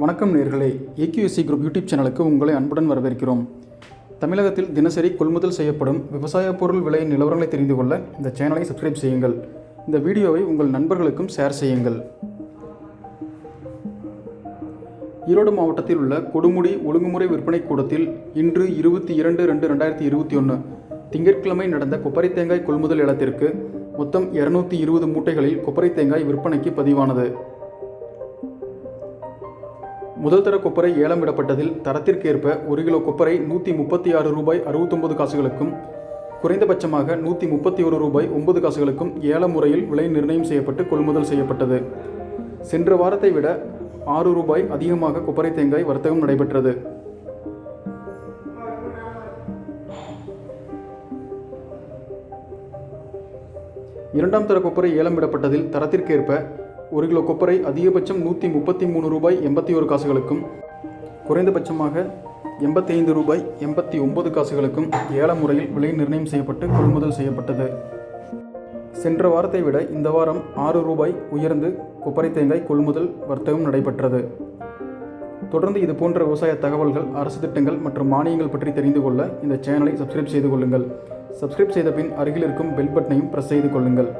வணக்கம் நேர்களே. AQSC group YouTube சேனலுக்கு உங்களை அன்புடன் வரவேற்கிறோம். தமிழகத்தில் தினசரி கொள்முதல் செய்யப்படும் விவசாய பொருள் விலை நிலவரங்களை தெரிந்து கொள்ள இந்த சேனலை சப்ஸ்கிரைப் செய்யுங்கள். இந்த வீடியோவை உங்கள் நண்பர்களுக்கும் ஷேர் செய்யுங்கள். ஈரோடு மாவட்டத்தில் உள்ள கொடுமுடி ஒழுங்குமுறை விற்பனை கூடத்தில் இன்று இருபத்தி இரண்டு ரெண்டு ரெண்டாயிரத்தி இருபத்தி ஒன்று திங்கட்கிழமை நடந்த கொப்பரை தேங்காய் கொள்முதல் இடத்திற்கு மொத்தம் இருநூத்தி இருபது மூட்டைகளில் கொப்பரை தேங்காய் விற்பனைக்கு பதிவானது. முதல் தர கொப்பரை ஏலமிடப்பட்டதில் தரத்திற்கேற்ப ஒரு கிலோ கொப்பரை நூற்றி முப்பத்தி ஆறு ரூபாய் அறுபத்தொம்பது காசுகளுக்கும் குறைந்தபட்சமாக நூற்றி முப்பத்தி ஒரு ரூபாய் ஒன்பது காசுகளுக்கும் ஏல முறையில் விலை நிர்ணயம் செய்யப்பட்டு கொள்முதல் செய்யப்பட்டது. சென்ற வாரத்தை விட ஆறு ரூபாய் அதிகமாக கொப்பரை தேங்காய் வர்த்தகம் நடைபெற்றது. இரண்டாம் தர கொப்பரை ஏலமிடப்பட்டதில் தரத்திற்கேற்ப ஒரு கிலோ கொப்பரை அதிகபட்சம் நூற்றி முப்பத்தி மூணு ரூபாய் எண்பத்தி ஒரு காசுகளுக்கும் குறைந்தபட்சமாக எண்பத்தைந்து ரூபாய் எண்பத்தி ஒன்பது காசுகளுக்கும் ஏல முறையில் விலை நிர்ணயம் செய்யப்பட்டு கொள்முதல் செய்யப்பட்டது. சென்ற வாரத்தை விட இந்த வாரம் ஆறு ரூபாய் உயர்ந்து கொப்பரை தேங்காய் கொள்முதல் வர்த்தகம் நடைபெற்றது. தொடர்ந்து இது போன்ற விவசாய தகவல்கள் அரசு திட்டங்கள் மற்றும் மானியங்கள் பற்றி தெரிந்து கொள்ள இந்த சேனலை சப்ஸ்கிரைப் செய்து கொள்ளுங்கள். சப்ஸ்கிரைப் செய்த பின் அருகில் இருக்கும் பெல் பட்டனையும் ப்ரெஸ் செய்து கொள்ளுங்கள்.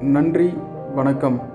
நன்றி வணக்கம்.